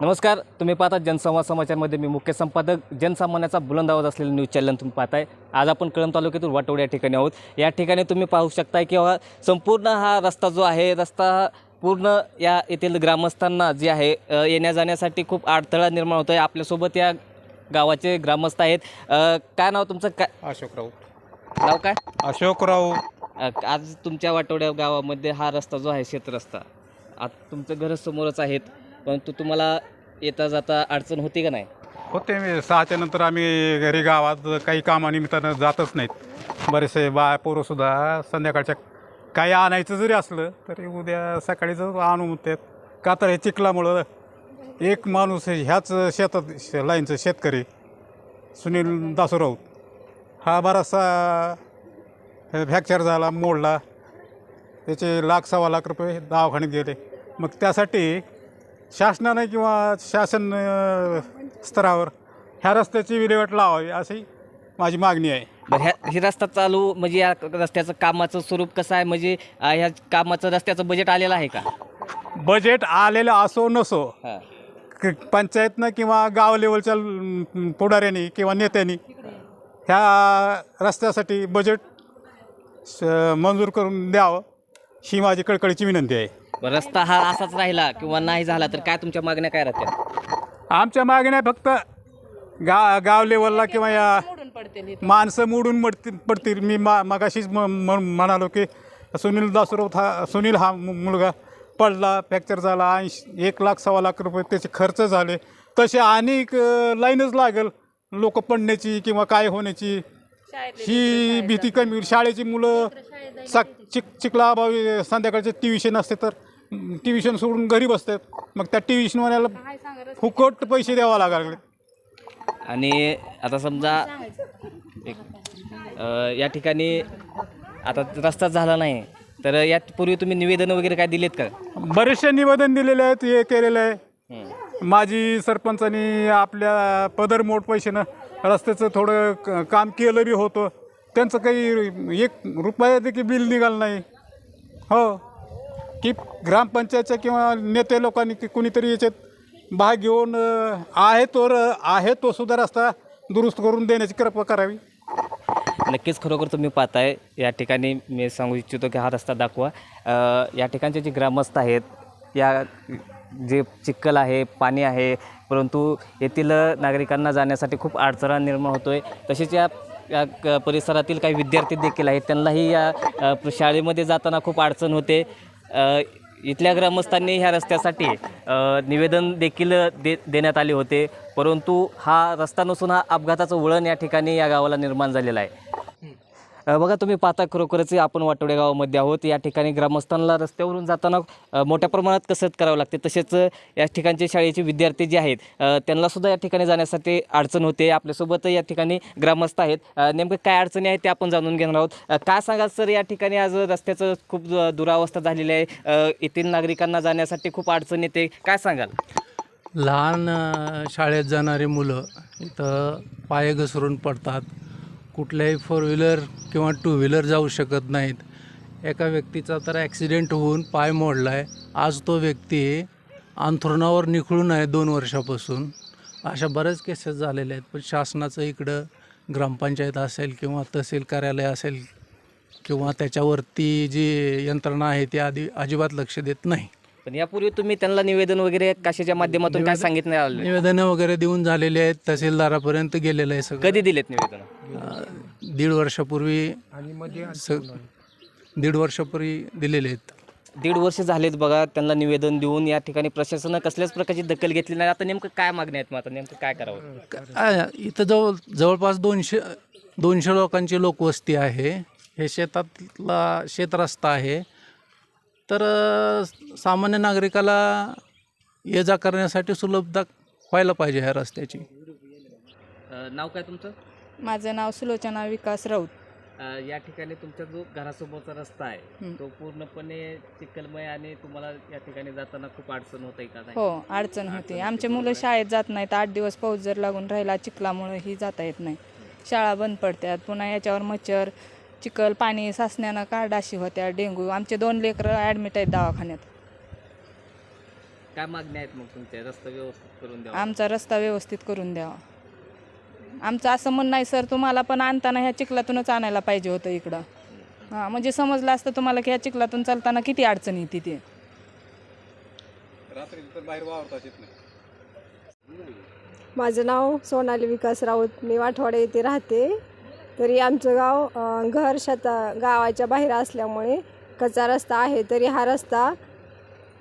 नमस्कार तुम्ही पाहता जनसंवाद समाचारमध्ये मी मुख्य संपादक. जनसामान्याचा बुलंद आवाज असलेलं न्यूज चॅनल तुम्ही पाहताय. आज आपण कळंब तालुक्यातील वाटवड या ठिकाणी आहोत. या ठिकाणी तुम्ही पाहू शकताय की हा संपूर्ण हा रस्ता जो आहे रस्ता पूर्ण या येथील ग्रामस्थांना जे आहे येण्या जाण्यासाठी खूप अडथळा निर्माण होतो आहे आपल्यासोबत या गावाचे ग्रामस्थ आहेत. काय नाव तुमचं? काय? अशोकराव नाव काय? अशोकराव आज तुमच्या वाटवड्या गावामध्ये हा रस्ता जो आहे शेतरस्ता. आता तुमचं घर समोरच आहेत. परंतु तुम्हाला येता जाता अडचण होती का नाही? होते मी. सहाच्या नंतर आम्ही घरी गावात काही कामानिमित्तानं जातच नाहीत. बरेचसे बा पोरंसुद्धा संध्याकाळच्या काही आणायचं जरी असलं तरी उद्या सकाळीच आणून म्हणतात. का तर हे चिखलामुळं एक माणूस ह्याच शेतात शे लाईनचं शेतकरी सुनील दासू राऊत हा बराचसा फ्रॅक्चर झाला मोडला. त्याचे लाख सव्वा लाख रुपये दवाखान्यात गेले. मग त्यासाठी शासनाने किंवा शासन अ, स्तरावर ह्या रस्त्याची विल्हेवाट लावावी अशी माझी मागणी आहे. बरं ह्या ही रस्ता चालू म्हणजे या रस्त्याचं कामाचं स्वरूप कसं आहे? म्हणजे अं, ह्या कामाचं रस्त्याचं बजेट आलेलं आहे का? बजेट आलेलं असो नसो हां. क- पंचायतनं किंवा गाव लेवलच्या ल- पुढाऱ्यांनी किंवा नेत्यांनी ह्या रस्त्यासाठी बजेट स- मंजूर करून द्यावं ही माझी कळकळीची विनंती आहे. बरं रस्ता हा असाच राहिला किंवा नाही झाला तर काय तुमच्या मागण्या काय राहत्या? आमच्या मागण्या फक्त गा गाव लेवलला किंवा या माणसं मोडून मडतील पडतील. मी मा मगाशीच म म- म्हणालो की सुनील दासरोत हा सुनील हा मु- मुलगा पडला फ्रॅक्चर झाला ऐंशी एक लाख सव्वा लाख रुपये त्याचे खर्च झाले. तसे अनेक लाईनच लागेल. लोक पडण्याची किंवा काय होण्याची. ही भीती कमी होईल. शाळेची मुलं सा चिक चिखला अभावी संध्याकाळचे ट्युशन असते तर ट्युशन सोडून घरी बसतात मग त्या ट्युशनवाल्याला फुकट पैसे द्यावा लागले. आणि आता समजा एक या ठिकाणी आता रस्ता झाला नाही तर यापूर्वी तुम्ही निवेदन वगैरे काय दिलेत का? बरेचसे निवेदन दिलेले आहेत हे केलेलं आहे. माजी सरपंचांनी आपल्या पदरमोड पैशानं रस्त्याचं थोडं क- काम केलं बी होतं. त्यांचं काही एक रुपया देखील बिल निघालं नाही. हो. की ग्रामपंचायतच्या किंवा नेते लोकांनी की कुणीतरी याच्यात भाग घेऊन आहे तो आहे तो सुद्धा रस्ता दुरुस्त करून देण्याची कृपा करावी. नक्कीच खरोखर तुम्ही पाहताय. या ठिकाणी मी सांगू इच्छितो की हा रस्ता दाखवा. या ठिकाणचे जे ग्रामस्थ आहेत या जे चिखल आहे पाणी आहे परंतु येथील नागरिकांना जाण्यासाठी खूप अडचणा निर्माण होतो आहे तसेच या या क- परिसरातील काही विद्यार्थी देखील आहेत त्यांनाही या शाळेमध्ये जाताना खूप अडचण होते. इथल्या ग्रामस्थांनी ह्या रस्त्यासाठी निवेदन देखील दे देण्यात आले होते. परंतु हा रस्ता नसून हा अपघाताचं वळण या ठिकाणी या गावाला निर्माण झालेलं आहे. बघा तुम्ही पाहता खरोखरच आपण वाटोडे गावामध्ये आहोत. या ठिकाणी ग्रामस्थांना रस्त्यावरून जाताना मोठ्या प्रमाणात कसरत करावं लागते. तसेच या ठिकाणचे शाळेचे विद्यार्थी जे आहेत त्यांनासुद्धा या ठिकाणी जाण्यासाठी अडचण होते. आपल्यासोबत या ठिकाणी ग्रामस्थ आहेत. नेमकं काय अडचणी आहेत ते आपण जाणून घेणार आहोत. काय सांगाल सर? या ठिकाणी आज रस्त्याचं खूप दुरावस्था झालेली आहे. येथील नागरिकांना जाण्यासाठी खूप अडचण येते. काय सांगाल? लहान शाळेत जाणारी मुलं इथं पाय घसरून पडतात. कुठल्याही फोर व्हीलर किंवा टू व्हीलर जाऊ शकत नाहीत. एका व्यक्तीचा तर ॲक्सिडेंट होऊन पाय मोडला आहे आज तो व्यक्ती अंथरुणावर निखळून आहे दोन वर्षापासून. अशा बऱ्याच केसेस झालेल्या आहेत. पण शासनाचं इकडं ग्रामपंचायत असेल किंवा तहसील कार्यालय असेल किंवा त्याच्यावरती जी यंत्रणा आहे ती आधी अजिबात लक्ष देत नाही. पण यापूर्वी तुम्ही त्यांना निवेदन वगैरे कशाच्या माध्यमातून काय सांगितलं आलं निवेदनं वगैरे देऊन झालेले आहेत तहसीलदारापर्यंत गेलेलं आहे सगळं. कधी दिलेत निवेदन? अं, दीड वर्षापूर्वी स- दीड वर्षापूर्वी दिलेले आहेत. दीड वर्ष झालेत बघा त्यांना निवेदन देऊन या ठिकाणी प्रशासनानं कसल्याच प्रकारची दखल घेतली नाही. आता नेमकं काय मागण्या आहेत मग? आता नेमकं काय करावं? काय इथं जवळ जवळपास दोनशे दोनशे लोकांची लोकवस्ती आहे. हे शेतातला शेतरस्ता आहे. तर सामान्य नागरिकाला ये जा करण्यासाठी सुलभता व्हायला पाहिजे ह्या रस्त्याची. अं, नाव काय तुमचं? माझं नाव सुलोचना विकास राऊत. अं, या ठिकाणी तुमचा जो घरासमोरचा रस्ता आहे हं. तो पूर्णपणे चिखलमय आणि तुम्हाला या ठिकाणी जाताना खूप अडचण होत आहे का? नाही? हो अडचण होती. आमचे मुलं शाळेत जात नाहीत. आठ दिवस पाऊस जर लागून राहिला चिखलामुळे ही जाता येत नाही. शाळा बंद पडतात. पुन्हा याच्यावर मच्छर चिखल पाणी साचण्यानं काडाशी होत्या डेंग्यू आमचे दोन लेकरं ॲडमिट आहेत दवाखान्यात. काय मागण्या आहेत मग तुमच्या? रस्ता व्यवस्थित करून द्यावा. आमचा रस्ता व्यवस्थित करून द्यावा. आमचं असं म्हणणं आहे सर तुम्हाला पण आणताना ह्या चिखलातूनच आणायला पाहिजे होतं इकडं. हां म्हणजे समजलं असतं तुम्हाला की ह्या चिखलातून चालताना किती अडचण येते ते. रात्री तर बाहेर वावरतात येत नाही. माझं नाव सोनाली विकास राऊत. मी वाठवाडा येथे राहते. तरी आमचं गाव घर शेता गावाच्या बाहेर असल्यामुळे कच्चा रस्ता आहे तरी हा रस्ता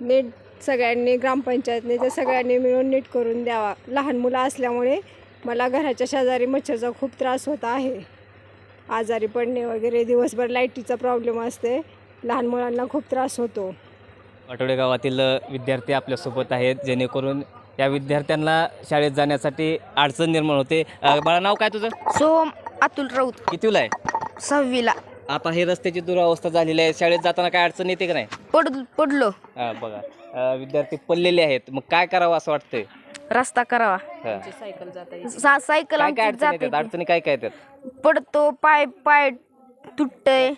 नीट सगळ्यांनी ग्रामपंचायतने ते सगळ्यांनी मिळून नीट करून द्यावा. लहान मुलं असल्यामुळे मला घराच्या शेजारी मच्छरचा खूप त्रास होत आहे. आजारी पडणे वगैरे दिवसभर लाईटीचा प्रॉब्लेम असते लहान मुलांना खूप त्रास होतो. आठवडे गावातील विद्यार्थी आपल्यासोबत आहेत जेणेकरून या विद्यार्थ्यांना शाळेत जाण्यासाठी अडचण निर्माण होते. बाळा नाव काय तुझं? सोम. अतुल राऊत. कितीला आहे? सहावीला. आता हे रस्त्याची दुरावस्था झालेली आहे. शाळेत जाताना काय अडचण येते का नाही? पड पडलो. हा, बघा. अ, विद्यार्थी पडलेले आहेत. मग काय करावं असं वाटतंय? रस्ता करावा. हा. सायकल सा सायकल काय काय आमची अडचणी येतात? जाते. अडचणी काय काय येतात? पडतो पाय पाय तुटतय.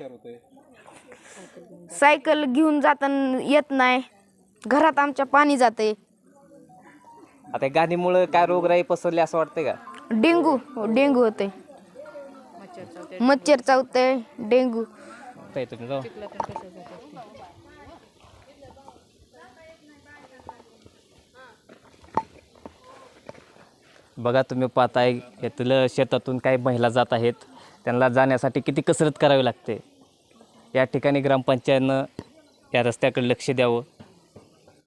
सायकल घेऊन जाताना येत नाही. घरात आमच्या पाणी जाते आता गादीमुळं काय रोगराई पसरली असं वाटतंय का? डेंगू डेंगू होते मच्छर चावते डेंगू. काय तुम्ही जाऊ बघा तुम्ही पाहताय यातलं शेतातून काही महिला जात आहेत. त्यांना जाण्यासाठी किती कसरत करावी लागते. या ठिकाणी ग्रामपंचायतनं या रस्त्याकडे लक्ष द्यावं.